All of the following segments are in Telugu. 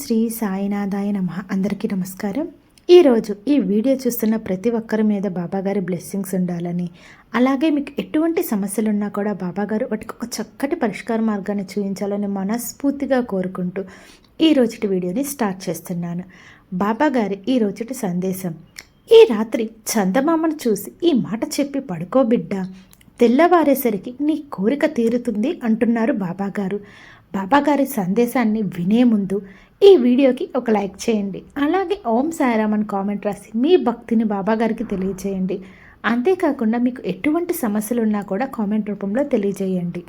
శ్రీ సాయినాథాయ నమ. అందరికీ నమస్కారం. ఈరోజు ఈ వీడియో చూస్తున్న ప్రతి ఒక్కరి మీద బాబాగారి బ్లెస్సింగ్స్ ఉండాలని అలాగే మీకు ఎటువంటి సమస్యలు ఉన్నా కూడా బాబాగారు వాటికి ఒక చక్కటి పరిష్కార మార్గాన్ని చూపించాలని మనస్ఫూర్తిగా కోరుకుంటూ ఈ రోజుటి వీడియోని స్టార్ట్ చేస్తున్నాను. బాబాగారి ఈ రోజుటి సందేశం ఈ రాత్రి చందమామను చూసి ఈ మాట చెప్పి పడుకో బిడ్డ తెల్లవారేసరికి నీ కోరిక తీరుతుంది అంటున్నారు బాబాగారు. బాబాగారి సందేశాన్ని వినే ముందు ఈ వీడియోకి ఒక లైక్ చేయండి. అలాగే ఓం సాయిరామ్ అని కామెంట్ రాసి మీ భక్తిని బాబాగారికి తెలియజేయండి అంతేకాకుండా మీకు ఎటువంటి సమస్యలు ఉన్నా కూడా కామెంట్ రూపంలో తెలియజేయండి.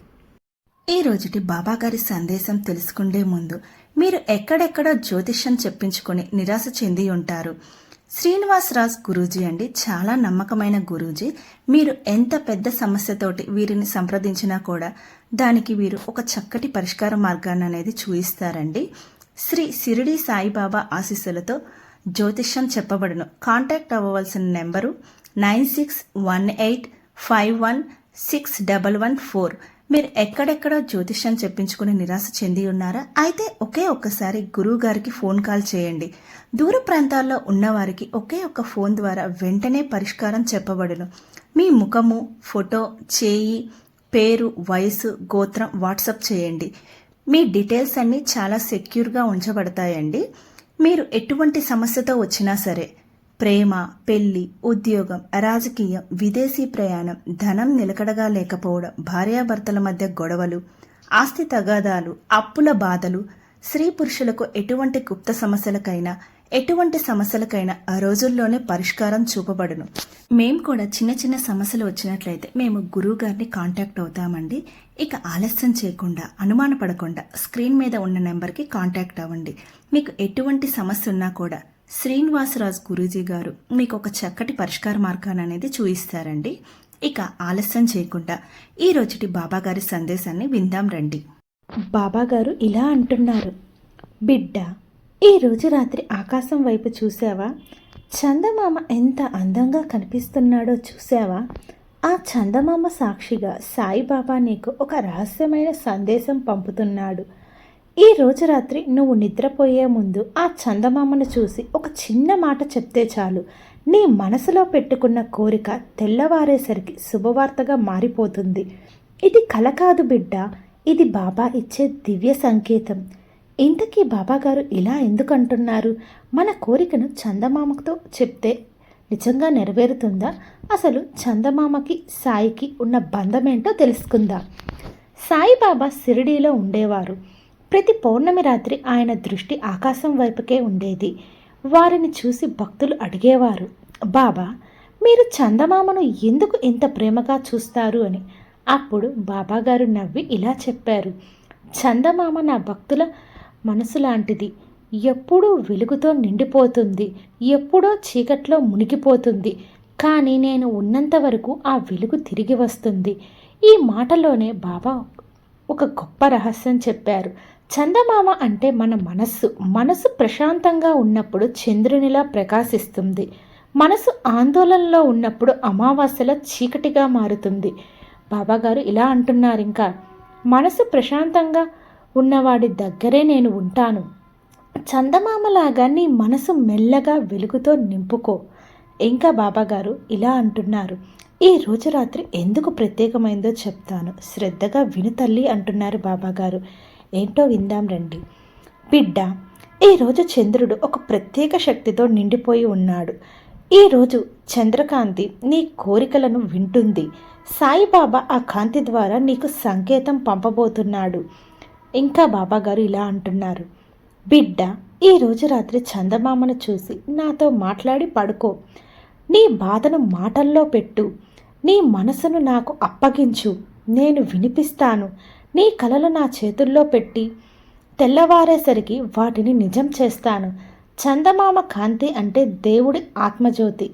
ఈ రోజుటి బాబాగారి సందేశం తెలుసుకుండే ముందు మీరు ఎక్కడెక్కడో జ్యోతిష్యం చెప్పించుకొని నిరాశ చెంది ఉంటారు. శ్రీనివాసరాజ్ గురూజీ అండి చాలా నమ్మకమైన గురూజీ. మీరు ఎంత పెద్ద సమస్యతోటి వీరిని సంప్రదించినా కూడా దానికి వీరు ఒక చక్కటి పరిష్కార మార్గాన్ని అనేది చూయిస్తారండి. శ్రీ సిరిడి సాయిబాబా ఆశీస్సులతో జ్యోతిష్యం చెప్పబడును. Contact అవ్వవలసిన number nine six one eight five one six double one four. మీరు ఎక్కడెక్కడో జ్యోతిష్యం చెప్పించుకుని నిరాశ చెంది ఉన్నారా? అయితే ఒకే ఒక్కసారి గురువు గారికి ఫోన్ కాల్ చేయండి. దూర ప్రాంతాల్లో ఉన్నవారికి ఒకే ఒక్క ఫోన్ ద్వారా వెంటనే పరిష్కారం చెప్పబడును. మీ ముఖము ఫోటో చేయి పేరు వయసు గోత్రం వాట్సప్ చేయండి. మీ డీటెయిల్స్ అన్నీ చాలా సెక్యూర్గా ఉంచబడతాయండి. మీరు ఎటువంటి సమస్యతో వచ్చినా సరే ప్రేమ పెళ్ళి ఉద్యోగం రాజకీయం విదేశీ ప్రయాణం ధనం నిలకడగా లేకపోవడం భార్యాభర్తల మధ్య గొడవలు ఆస్తి తగాదాలు అప్పుల బాధలు స్త్రీ పురుషులకు ఎటువంటి గుప్త సమస్యలకైనా ఎటువంటి సమస్యలకైనా ఆ రోజుల్లోనే పరిష్కారం చూపబడును. మేము కూడా చిన్న చిన్న సమస్యలు వచ్చినట్లయితే మేము గురువు గారిని కాంటాక్ట్ అవుతామండి. ఇక ఆలస్యం చేయకుండా అనుమానపడకుండా స్క్రీన్ మీద ఉన్న నెంబర్కి కాంటాక్ట్ అవ్వండి. మీకు ఎటువంటి సమస్య ఉన్నా కూడా శ్రీనివాసరాజు గురూజీ గారు మీకు ఒక చక్కటి పరిష్కార మార్గాన్ని అనేది చూయిస్తారండి. ఇక ఆలస్యం చేయకుండా ఈ రోజుటి బాబాగారి సందేశాన్ని విందాం రండి. బాబాగారు ఇలా అంటున్నారు. బిడ్డ ఈ రోజు రాత్రి ఆకాశం వైపు చూసావా చందమామ ఎంత అందంగా కనిపిస్తున్నాడో చూసావా ఆ చందమామ సాక్షిగా సాయిబాబా నీకు ఒక రహస్యమైన సందేశం పంపుతున్నాడు. ఈ రోజు రాత్రి నువ్వు నిద్రపోయే ముందు ఆ చందమామను చూసి ఒక చిన్న మాట చెప్తే చాలు. నీ మనసులో పెట్టుకున్న కోరిక తెల్లవారేసరికి శుభవార్తగా మారిపోతుంది. ఇది కల కాదు బిడ్డ. ఇది బాబా ఇచ్చే దివ్య సంకేతం. ఇంతకీ బాబాగారు ఇలా ఎందుకు అంటున్నారు మన కోరికను చందమామతో చెప్తే నిజంగా నెరవేరుతుందా? అసలు చందమామకి సాయికి ఉన్న బంధమేంటో తెలుసుకుందాం. సాయిబాబా షిరిడీలో ఉండేవారు. ప్రతి పౌర్ణమి రాత్రి ఆయన దృష్టి ఆకాశం వైపుకే ఉండేది. వారిని చూసి భక్తులు అడిగేవారు బాబా మీరు చందమామను ఎందుకు ఇంత ప్రేమగా చూస్తారు? అని. అప్పుడు బాబాగారు నవ్వి ఇలా చెప్పారు చందమామ నా భక్తుల మనసు లాంటిది ఎప్పుడూ వెలుగుతో నిండిపోతుంది. ఎప్పుడో చీకట్లో మునిగిపోతుంది. కానీ నేను ఉన్నంత వరకు ఆ వెలుగు తిరిగి వస్తుంది. ఈ మాటలోనే బాబా ఒక గొప్ప రహస్యం చెప్పారు. చందమామ అంటే మన మనస్సు. మనసు ప్రశాంతంగా ఉన్నప్పుడు చంద్రునిలా ప్రకాశిస్తుంది. మనసు ఆందోళనలో ఉన్నప్పుడు అమావాస్యలో చీకటిగా మారుతుంది. బాబాగారు ఇలా అంటున్నారు ఇంకా మనసు ప్రశాంతంగా ఉన్నవాడి దగ్గరే నేను ఉంటాను. చందమామలాగా నీ మనసు మెల్లగా వెలుగుతో నింపుకో. ఇంకా బాబాగారు ఇలా అంటున్నారు. ఈ రోజు రాత్రి ఎందుకు ప్రత్యేకమైందో చెప్తాను. శ్రద్ధగా విను తల్లి అంటున్నారు బాబాగారు. ఏంటో విందాం రండి. బిడ్డ ఈరోజు చంద్రుడు ఒక ప్రత్యేక శక్తితో నిండిపోయి ఉన్నాడు. ఈరోజు చంద్రకాంతి నీ కోరికలను వింటుంది. సాయిబాబా ఆ కాంతి ద్వారా నీకు సంకేతం పంపబోతున్నాడు. ఇంకా బాబాగారు ఇలా అంటున్నారు. బిడ్డ ఈరోజు రాత్రి చందమామను చూసి నాతో మాట్లాడి పడుకో. నీ బాధను మాటల్లో పెట్టు. నీ మనసును నాకు అప్పగించు. నేను వినిపిస్తాను. నీ కలలు నా చేతుల్లో పెట్టి తెల్లవారేసరికి వాటిని నిజం చేస్తాను. చందమామ కాంతి అంటే దేవుడి ఆత్మజ్యోతి.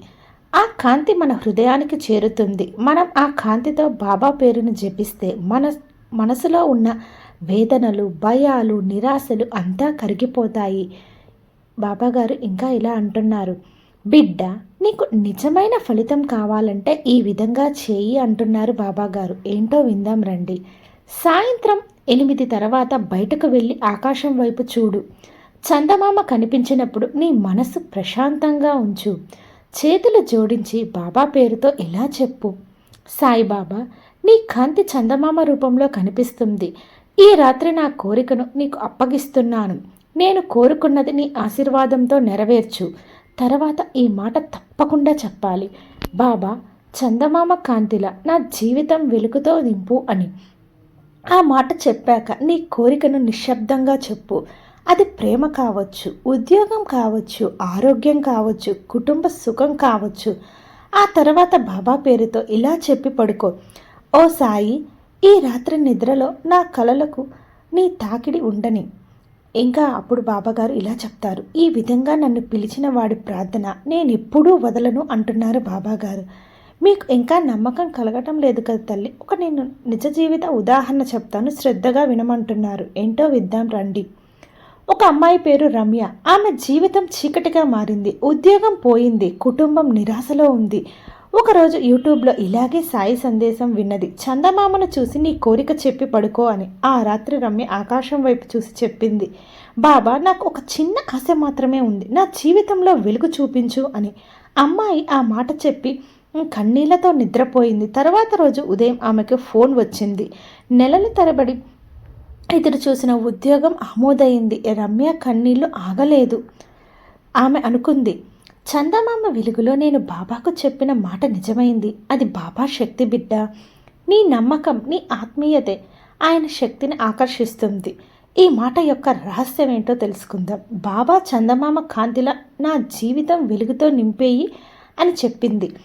ఆ కాంతి మన హృదయానికి చేరుతుంది. మనం ఆ కాంతితో బాబా పేరును జపిస్తే మన మనసులో ఉన్న వేదనలు భయాలు నిరాశలు అంతా కరిగిపోతాయి. బాబాగారు ఇంకా ఇలా అంటున్నారు. బిడ్డ నీకు నిజమైన ఫలితం కావాలంటే ఈ విధంగా చేయి అంటున్నారు బాబాగారు. ఏంటో విందాం రండి. సాయంత్రం ఎనిమిది తర్వాత బయటకు వెళ్ళి ఆకాశం వైపు చూడు. చందమామ కనిపించినప్పుడు నీ మనసు ప్రశాంతంగా ఉంచు. చేతులు జోడించి బాబా పేరుతో ఇలా చెప్పు. సాయిబాబా నీ కాంతి చందమామ రూపంలో కనిపిస్తుంది. ఈ రాత్రి నా కోరికను నీకు అప్పగిస్తున్నాను. నేను కోరుకున్నది నీ ఆశీర్వాదంతో నెరవేర్చు. తర్వాత ఈ మాట తప్పకుండా చెప్పాలి. బాబా చందమామ కాంతిల నా జీవితం వెలుగుతో నింపు అని. ఆ మాట చెప్పాక నీ కోరికను నిశ్శబ్దంగా చెప్పు. అది ప్రేమ కావచ్చు ఉద్యోగం కావచ్చు ఆరోగ్యం కావచ్చు కుటుంబ సుఖం కావచ్చు. ఆ తర్వాత బాబా పేరుతో ఇలా చెప్పి పడుకో. ఓ సాయి ఈ రాత్రి నిద్రలో నా కలలకు నీ తాకిడి ఉండని. ఇంకా అప్పుడు బాబాగారు ఇలా చెప్తారు. ఈ విధంగా నన్ను పిలిచిన వాడి ప్రార్థన నేను ఎప్పుడూ వదలను అంటున్నారు బాబాగారు. మీకు ఇంకా నమ్మకం కలగటం లేదు కదా తల్లి. ఒక నేను నిజ జీవిత ఉదాహరణ చెప్తాను. శ్రద్ధగా వినమంటున్నారు. ఏంటో విద్దాం రండి. ఒక అమ్మాయి పేరు రమ్య. ఆమె జీవితం చీకటిగా మారింది. ఉద్యోగం పోయింది. కుటుంబం నిరాశలో ఉంది. ఒకరోజు యూట్యూబ్లో ఇలాగే సాయి సందేశం విన్నది. చందమామను చూసి నీ కోరిక చెప్పి పడుకో అని. ఆ రాత్రి రమ్య ఆకాశం వైపు చూసి చెప్పింది. బాబా నాకు ఒక చిన్న ఆశ మాత్రమే ఉంది. నా జీవితంలో వెలుగు చూపించు అని. అమ్మాయి ఆ మాట చెప్పి కన్నీళ్ళతో నిద్రపోయింది. తర్వాత రోజు ఉదయం ఆమెకు ఫోన్ వచ్చింది. నెలల తరబడి ఎదురు చూసిన ఉద్యోగం ఆమోదైంది. రమ్య కన్నీళ్ళు ఆగలేదు. ఆమె అనుకుంది చందమామ వెలుగులో నేను బాబాకు చెప్పిన మాట నిజమైంది. అది బాబా శక్తి బిడ్డ. నీ నమ్మకం నీ ఆత్మీయతే ఆయన శక్తిని ఆకర్షిస్తుంది. ఈ మాట యొక్క రహస్యం ఏంటో తెలుసుకుందాం. బాబా చందమామ కాంతిలా నా జీవితం వెలుగుతో నింపేయి అని చెప్పింది.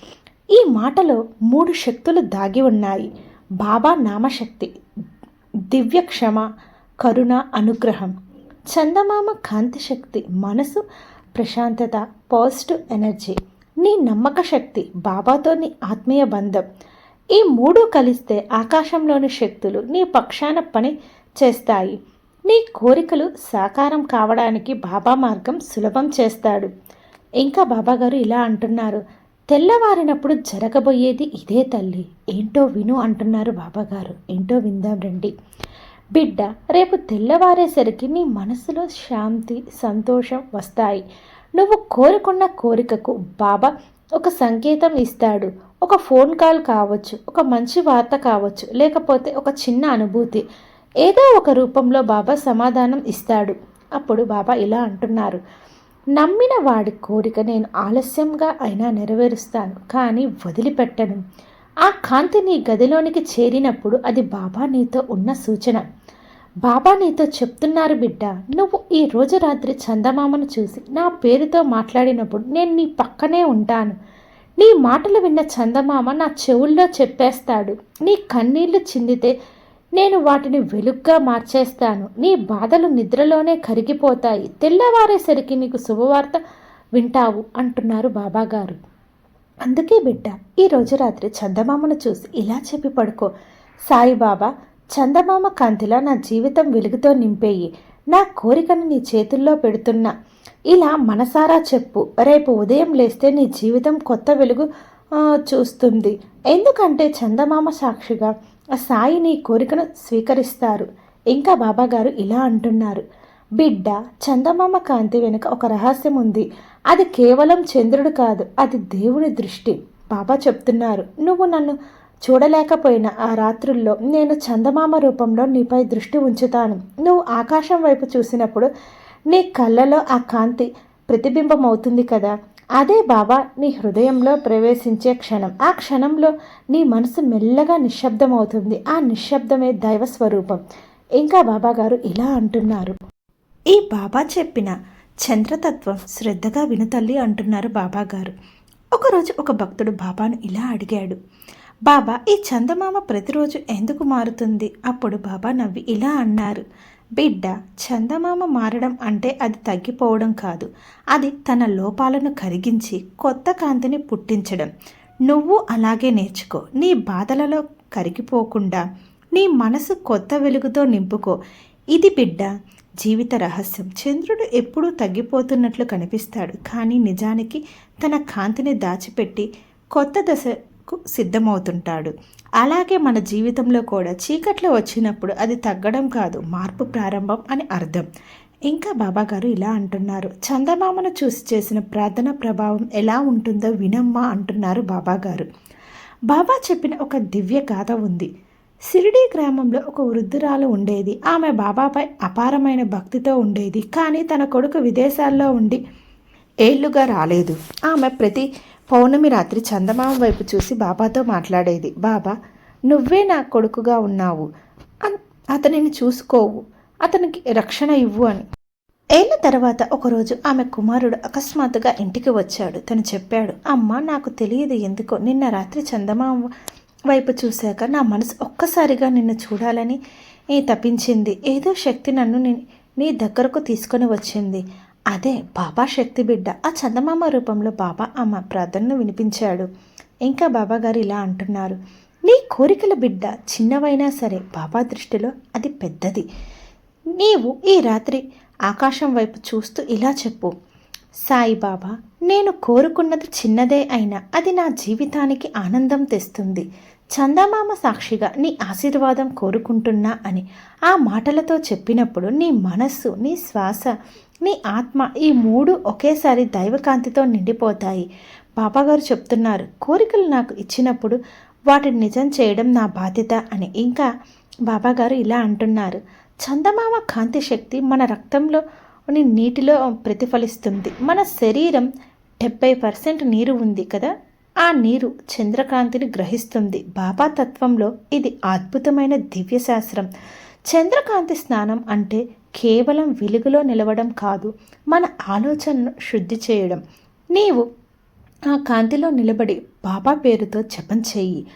ఈ మాటలో మూడు శక్తులు దాగి ఉన్నాయి. బాబా నామశక్తి దివ్య క్షమ కరుణ అనుగ్రహం. చందమామ కాంతి శక్తి మనసు ప్రశాంతత పాజిటివ్ ఎనర్జీ నీ నమ్మక శక్తి బాబాతో నీ ఆత్మీయ బంధం ఈ మూడు కలిస్తే ఆకాశంలోని శక్తులు నీ పక్షాన పని చేస్తాయి. నీ కోరికలు సాకారం కావడానికి బాబా మార్గం సులభం చేస్తాడు. ఇంకా బాబాగారు ఇలా అంటున్నారు తెల్లవారినప్పుడు జరగబోయేది ఇదే తల్లి. ఏంటో విను అంటున్నారు బాబాగారు. ఏంటో విందాం రండి. బిడ్డ రేపు తెల్లవారేసరికి నీ మనసులో శాంతి సంతోషం వస్తాయి. నువ్వు కోరుకున్న కోరికకు బాబా ఒక సంకేతం ఇస్తాడు. ఒక ఫోన్ కాల్ కావచ్చు ఒక మంచి వార్త కావచ్చు లేకపోతే ఒక చిన్న అనుభూతి. ఏదో ఒక రూపంలో బాబా సమాధానం ఇస్తాడు. అప్పుడు బాబా ఇలా అంటున్నారు. నమ్మిన వాడి కోరిక నేను ఆలస్యంగా అయినా నెరవేరుస్తాను కానీ వదిలిపెట్టను. ఆ కాంతి నీ గదిలోనికి చేరినప్పుడు అది బాబా నీతో ఉన్న సూచన. బాబా నీతో చెప్తున్నారు బిడ్డ నువ్వు ఈ రోజు రాత్రి చందమామను చూసి నా పేరుతో మాట్లాడినప్పుడు నేను నీ పక్కనే ఉంటాను. నీ మాటలు విన్న చందమామ నా చెవుల్లో చెప్పేస్తాడు. నీ కన్నీళ్ళు చిందితే నేను వాటిని వెలుగ్గా మార్చేస్తాను. నీ బాధలు నిద్రలోనే కరిగిపోతాయి. తెల్లవారేసరికి నీకు శుభవార్త వింటావు అంటున్నారు బాబాగారు. అందుకే బిడ్డ ఈ రోజు రాత్రి చందమామను చూసి ఇలా చెప్పి పడుకో. సాయిబాబా చందమామ కాంతిలా నా జీవితం వెలుగుతో నింపేయి. నా కోరికను నీ చేతుల్లో పెడుతున్నా. ఇలా మనసారా చెప్పు. రేపు ఉదయం లేస్తే నీ జీవితం కొత్త వెలుగు చూస్తుంది. ఎందుకంటే చందమామ సాక్షిగా ఆ సాయి నీ కోరికను స్వీకరిస్తారు. ఇంకా బాబాగారు ఇలా అంటున్నారు. బిడ్డ చందమామ కాంతి వెనుక ఒక రహస్యం ఉంది. అది కేవలం చంద్రుడు కాదు అది దేవుని దృష్టి. బాబా చెప్తున్నారు. నువ్వు నన్ను చూడలేకపోయిన ఆ రాత్రుల్లో నేను చందమామ రూపంలో నీపై దృష్టి ఉంచుతాను. నువ్వు ఆకాశం వైపు చూసినప్పుడు నీ కళ్ళలో ఆ కాంతి ప్రతిబింబమవుతుంది కదా. అదే బాబా నీ హృదయంలో ప్రవేశించే క్షణం. ఆ క్షణంలో నీ మనసు మెల్లగా నిశ్శబ్దం అవుతుంది ఆ నిశ్శబ్దమే దైవ స్వరూపం. ఇంకా బాబా గారు ఇలా అంటున్నారు. ఈ బాబా చెప్పిన చంద్రతత్వం శ్రద్ధగా వినతల్లి అంటున్నారు బాబా గారు. ఒకరోజు ఒక భక్తుడు బాబాను ఇలా అడిగాడు. బాబా ఈ చందమామ ప్రతిరోజు ఎందుకు మారుతుంది? అప్పుడు బాబా నవ్వి ఇలా అన్నారు. బిడ్డ చందమామ మారడం అంటే అది తగ్గిపోవడం కాదు. అది తన లోపాలను కరిగించి కొత్త కాంతిని పుట్టించడం. నువ్వు అలాగే నేర్చుకో. నీ బాధలలో కరిగిపోకుండా నీ మనసు కొత్త వెలుగుతో నింపుకో. ఇది బిడ్డ జీవిత రహస్యం. చంద్రుడు ఎప్పుడూ తగ్గిపోతున్నట్లు కనిపిస్తాడు. కానీ నిజానికి తన కాంతిని దాచిపెట్టి కొత్త దశ సిద్ధమవుతుంటాడు. అలాగే మన జీవితంలో కూడా చీకట్లో వచ్చినప్పుడు అది తగ్గడం కాదు మార్పు ప్రారంభం అని అర్థం. ఇంకా బాబాగారు ఇలా అంటున్నారు చందమామను చూసి చేసిన ప్రార్థన ప్రభావం ఎలా ఉంటుందో వినమ్మా అంటున్నారు బాబాగారు. బాబా చెప్పిన ఒక దివ్య గాథ ఉంది. సిరిడి గ్రామంలో ఒక వృద్ధురాలు ఉండేది. ఆమె బాబాపై అపారమైన భక్తితో ఉండేది. కానీ తన కొడుకు విదేశాల్లో ఉండి ఏళ్ళుగా రాలేదు. ఆమె ప్రతి పౌర్ణమి రాత్రి చందమామ వైపు చూసి బాబాతో మాట్లాడేది. బాబా నువ్వే నా కొడుకుగా ఉన్నావు. అన్- అతనిని చూసుకోవు. అతనికి రక్షణ ఇవ్వు అని. ఏళ్ళ తర్వాత ఒకరోజు ఆమె కుమారుడు అకస్మాత్తుగా ఇంటికి వచ్చాడు. తను చెప్పాడు అమ్మ నాకు తెలియదు ఎందుకో నిన్న రాత్రి చందమామ వైపు చూశాక నా మనసు ఒక్కసారిగా నిన్ను చూడాలని తప్పించింది. ఏదో శక్తి నన్ను నీ దగ్గరకు తీసుకొని వచ్చింది. అదే బాబా శక్తి బిడ్డ. ఆ చందమామ రూపంలో బాబా ఆమె ప్రార్థనను వినిపించాడు. ఇంకా బాబా గారు ఇలా అంటున్నారు. నీ కోరికల బిడ్డ చిన్నవైనా సరే బాబా దృష్టిలో అది పెద్దది. నీవు ఈ రాత్రి ఆకాశం వైపు చూస్తూ ఇలా చెప్పు. సాయిబాబా నేను కోరుకున్నది చిన్నదే అయినా అది నా జీవితానికి ఆనందం తెస్తుంది. చందమామ సాక్షిగా నీ ఆశీర్వాదం కోరుకుంటున్నా అని ఆ మాటలతో చెప్పినప్పుడు నీ మనస్సు నీ శ్వాస నీ ఆత్మ ఈ మూడు ఒకేసారి దైవకాంతితో నిండిపోతాయి. బాబాగారు చెప్తున్నారు కోరికలు నాకు ఇచ్చినప్పుడు వాటిని నిజం చేయడం నా బాధ్యత అని. ఇంకా బాబాగారు ఇలా అంటున్నారు చందమామ కాంతి శక్తి మన రక్తంలో నీటిలో ప్రతిఫలిస్తుంది. మన శరీరం డెబ్బై పర్సెంట్ నీరు ఉంది కదా ఆ నీరు చంద్రకాంతిని గ్రహిస్తుంది. బాబా తత్వంలో ఇది అద్భుతమైన దివ్యశాస్త్రం. చంద్రకాంతి స్నానం అంటే కేవలం వెలుగులో నిలవడం కాదు మన ఆలోచనను శుద్ధి చేయడం. నీవు ఆ కాంతిలో నిలబడి బాబా పేరుతో జపం చెయ్యి.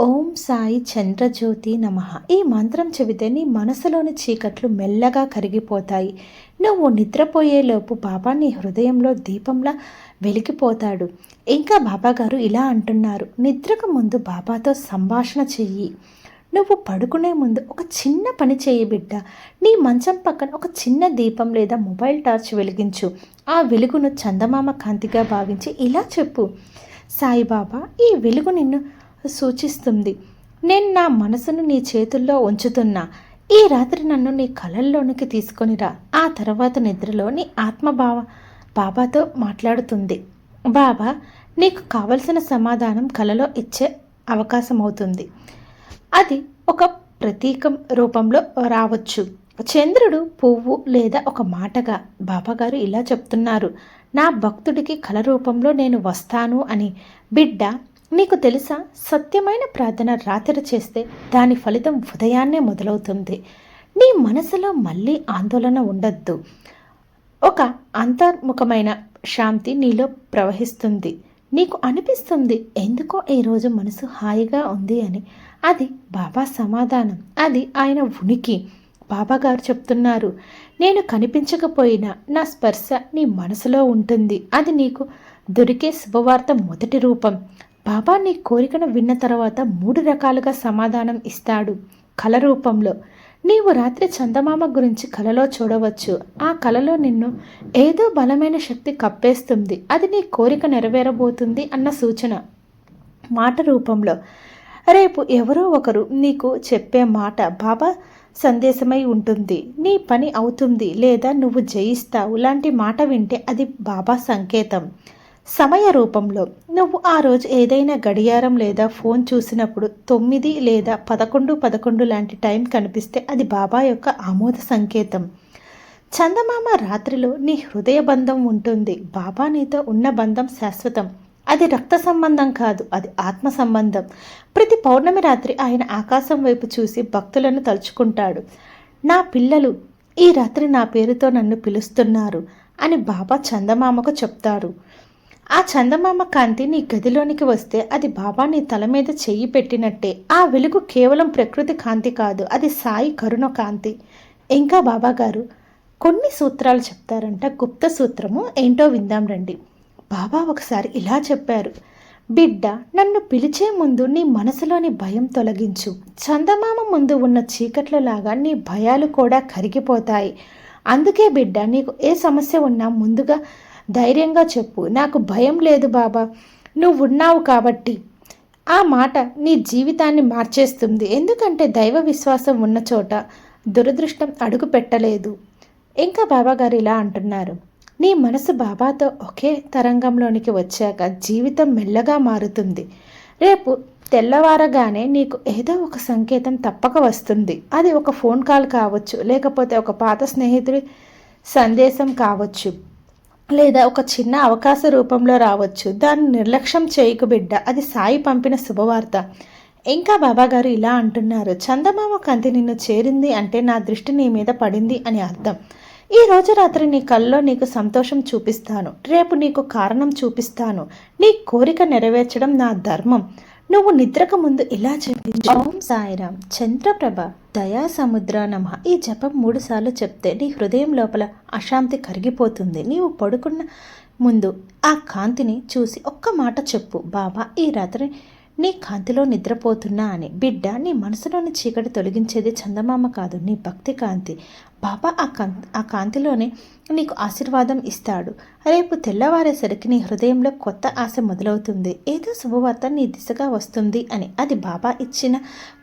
ఓం సాయి చంద్రజ్యోతి నమ. ఈ మంత్రం చెబితే నీ మనసులోని చీకట్లు మెల్లగా కరిగిపోతాయి. నువ్వు నిద్రపోయేలోపు బాబా నీ హృదయంలో దీపంలా వెలిగిపోతాడు. ఇంకా బాబాగారు ఇలా అంటున్నారు. నిద్రకు ముందు బాబాతో సంభాషణ చెయ్యి. నువ్వు పడుకునే ముందు ఒక చిన్న పని చేయి బిడ్డ. నీ మంచం పక్కన ఒక చిన్న దీపం లేదా మొబైల్ టార్చ్ వెలిగించు. ఆ వెలుగును చందమామ కాంతిగా భావించి ఇలా చెప్పు. సాయిబాబా ఈ వెలుగు నిన్ను సూచిస్తుంది. నేను నా మనసును నీ చేతుల్లో ఉంచుతున్నా. ఈ రాత్రి నన్ను నీ కలల్లోనికి తీసుకొనిరా ఆ తర్వాత నిద్రలో నీ ఆత్మభావ బాబాతో మాట్లాడుతుంది. బాబా నీకు కావలసిన సమాధానం కలలో ఇచ్చే అవకాశం అవుతుంది అది ఒక ప్రతీకం రూపంలో రావచ్చు. చంద్రుడు పువ్వు లేదా ఒక మాటగా బాబాగారు ఇలా చెప్తున్నారు. నా భక్తుడికి కల రూపంలో నేను వస్తాను అని. బిడ్డ నీకు తెలుసా? సత్యమైన ప్రార్థన రాత్రి చేస్తే దాని ఫలితం ఉదయాన్నే మొదలవుతుంది. నీ మనసులో మళ్ళీ ఆందోళన ఉండద్దు. ఒక అంతర్ముఖమైన శాంతి నీలో ప్రవహిస్తుంది. నీకు అనిపిస్తుంది ఎందుకో ఈరోజు మనసు హాయిగా ఉంది అని. అది బాబా సమాధానం. అది ఆయన ఉనికి. బాబా గారు చెప్తున్నారు నేను కనిపించకపోయినా నా స్పర్శ నీ మనసులో ఉంటుంది. అది నీకు దొరికే శుభవార్త మొదటి రూపం. బాబా నీ కోరికను విన్న తర్వాత మూడు రకాలుగా సమాధానం ఇస్తాడు. కల రూపంలో నీవు రాత్రి చందమామ గురించి కలలో చూడవచ్చు. ఆ కలలో నిన్ను ఏదో బలమైన శక్తి కప్పేస్తుంది. అది నీ కోరిక నెరవేరబోతుంది అన్న సూచన. మాట రూపంలో రేపు ఎవరో ఒకరు నీకు చెప్పే మాట బాబా సందేశమై ఉంటుంది. నీ పని అవుతుంది లేదా నువ్వు జయిస్తావు లాంటి మాట వింటే అది బాబా సంకేతం. సమయ రూపంలో నువ్వు ఆ రోజు ఏదైనా గడియారం లేదా ఫోన్ చూసినప్పుడు తొమ్మిది లేదా పదకొండు పదకొండు లాంటి టైం కనిపిస్తే అది బాబా యొక్క ఆమోద సంకేతం. చందమామ రాత్రిలో నీ హృదయ బంధం ఉంటుంది. బాబా నీతో ఉన్న బంధం శాశ్వతం. అది రక్త సంబంధం కాదు అది ఆత్మ సంబంధం. ప్రతి పౌర్ణమి రాత్రి ఆయన ఆకాశం వైపు చూసి భక్తులను తలుచుకుంటాడు. నా పిల్లలు ఈ రాత్రి నా పేరుతో నన్ను పిలుస్తున్నారు అని బాబా చందమామకు చెప్తారు. ఆ చందమామ కాంతి నీ గదిలోనికి వస్తే అది బాబా నీ తల మీద చెయ్యి పెట్టినట్టే. ఆ వెలుగు కేవలం ప్రకృతి కాంతి కాదు అది సాయి కరుణ కాంతి. ఇంకా బాబా గారు కొన్ని సూత్రాలు చెప్తారంట. గుప్త సూత్రము ఏంటో విందాం రండి. బాబా ఒకసారి ఇలా చెప్పారు. బిడ్డ నన్ను పిలిచే ముందు నీ మనసులోని భయం తొలగించు. చందమామ ముందు ఉన్న చీకట్లలాగా నీ భయాలు కూడా కరిగిపోతాయి. అందుకే బిడ్డ నీకు ఏ సమస్య ఉన్నా ముందుగా ధైర్యంగా చెప్పు. నాకు భయం లేదు బాబా. నువ్వు ఉన్నావు కాబట్టి. ఆ మాట నీ జీవితాన్ని మార్చేస్తుంది. ఎందుకంటే దైవ విశ్వాసం ఉన్న చోట దురదృష్టం అడుగు పెట్టలేదు ఇంకా బాబాగారు ఇలా అంటున్నారు. నీ మనసు బాబాతో ఒకే తరంగంలోనికి వచ్చాక జీవితం మెల్లగా మారుతుంది. రేపు తెల్లవారగానే నీకు ఏదో ఒక సంకేతం తప్పక వస్తుంది. అది ఒక ఫోన్ కాల్ కావచ్చు లేకపోతే ఒక పాత స్నేహితుడి సందేశం కావచ్చు లేదా ఒక చిన్న అవకాశ రూపంలో రావచ్చు. దాన్ని నిర్లక్ష్యం చేయకు బిడ్డ అది సాయి పంపిన శుభవార్త. ఇంకా బాబాగారు ఇలా అంటున్నారు చందమామ కంతి నిన్ను చేరింది అంటే నా దృష్టి నీ మీద పడింది అని అర్థం. ఈ రోజు రాత్రి నీ కల్లో నీకు సంతోషం చూపిస్తాను. రేపు నీకు కారణం చూపిస్తాను. నీ కోరిక నెరవేర్చడం నా ధర్మం. నువ్వు నిద్రకు ముందు ఇలా చెప్పించు. ఓం సాయిరామ్ చంద్రప్రభ దయా సముద్ర నమ. ఈ జపం మూడుసార్లు చెప్తే నీ హృదయం లోపల అశాంతి కరిగిపోతుంది. నీవు పడుకున్న ముందు ఆ కాంతిని చూసి ఒక్క మాట చెప్పు. బాబా ఈ రాత్రి నీ కాంతిలో నిద్రపోతున్నా అని. బిడ్డ నీ మనసులోని చీకటి తొలగించేది చందమామ కాదు నీ భక్తి కాంతి. బాబా ఆ కాంతి ఆ కాంతిలోనే నీకు ఆశీర్వాదం ఇస్తాడు. రేపు తెల్లవారేసరికి నీ హృదయంలో కొత్త ఆశ మొదలవుతుంది. ఏదో శుభవార్త నీ దిశగా వస్తుంది అని. అది బాబా ఇచ్చిన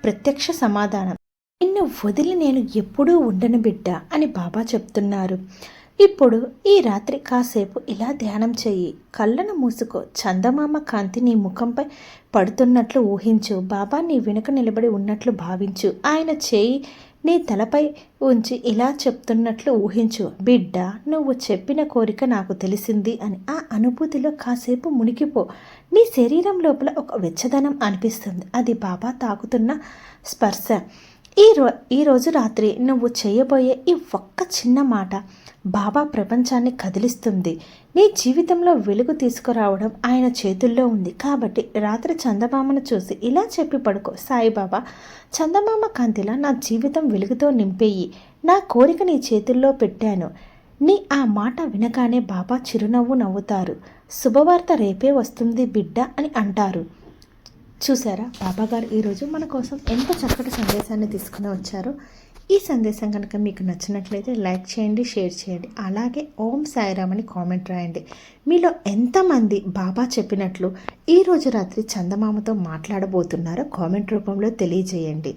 ప్రత్యక్ష సమాధానం. నిన్ను వదిలి నేను ఎప్పుడూ ఉండను బిడ్డ అని బాబా చెప్తున్నారు. ఇప్పుడు ఈ రాత్రి కాసేపు ఇలా ధ్యానం చెయ్యి. కళ్ళను మూసుకో. చందమామ కాంతి నీ ముఖంపై పడుతున్నట్లు ఊహించు. బాబా నీ వెనుక నిలబడి ఉన్నట్లు భావించు. ఆయన చేయి నీ తలపై ఉంచి ఇలా చెప్తున్నట్లు ఊహించు. బిడ్డ నువ్వు చెప్పిన కోరిక నాకు తెలిసింది అని ఆ అనుభూతిలో కాసేపు మునిగిపో. నీ శరీరం లోపల ఒక వెచ్చదనం అనిపిస్తుంది. అది బాబా తాకుతున్న స్పర్శ. ఈ రో ఈరోజు రాత్రి నువ్వు చేయబోయే ఈ ఒక్క చిన్న మాట బాబా ప్రపంచాన్ని కదిలిస్తుంది. నీ జీవితంలో వెలుగు తీసుకురావడం ఆయన చేతుల్లో ఉంది. కాబట్టి రాత్రి చందమామను చూసి ఇలా చెప్పి పడుకో. సాయిబాబా చందమామ కాంతిలా నా జీవితం వెలుగుతో నింపేయి. నా కోరిక నీ చేతుల్లో పెట్టాను. నీ ఆ మాట వినగానే బాబా చిరునవ్వు నవ్వుతారు. శుభవార్త రేపే వస్తుంది బిడ్డ అని అంటారు. చూసారా? బాబాగారు ఈరోజు మన కోసం ఎంత చక్కటి సందేశాన్ని తీసుకుని వచ్చారో. ఈ సందేశం కనుక మీకు నచ్చినట్లయితే లైక్ చేయండి షేర్ చేయండి. అలాగే ఓం సాయిరామ్ అని కామెంట్ రాయండి. మీలో ఎంతమంది బాబా చెప్పినట్లు ఈ రోజు రాత్రి చందమామతో మాట్లాడబోతున్నారో కామెంట్ రూపంలో తెలియజేయండి.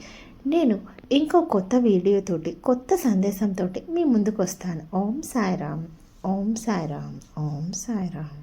నేను ఇంకో కొత్త వీడియోతోటి కొత్త సందేశంతో మీ ముందుకు వస్తాను ఓం సాయిరామ్ ఓం సాయిరామ్ ఓం సాయిరామ్.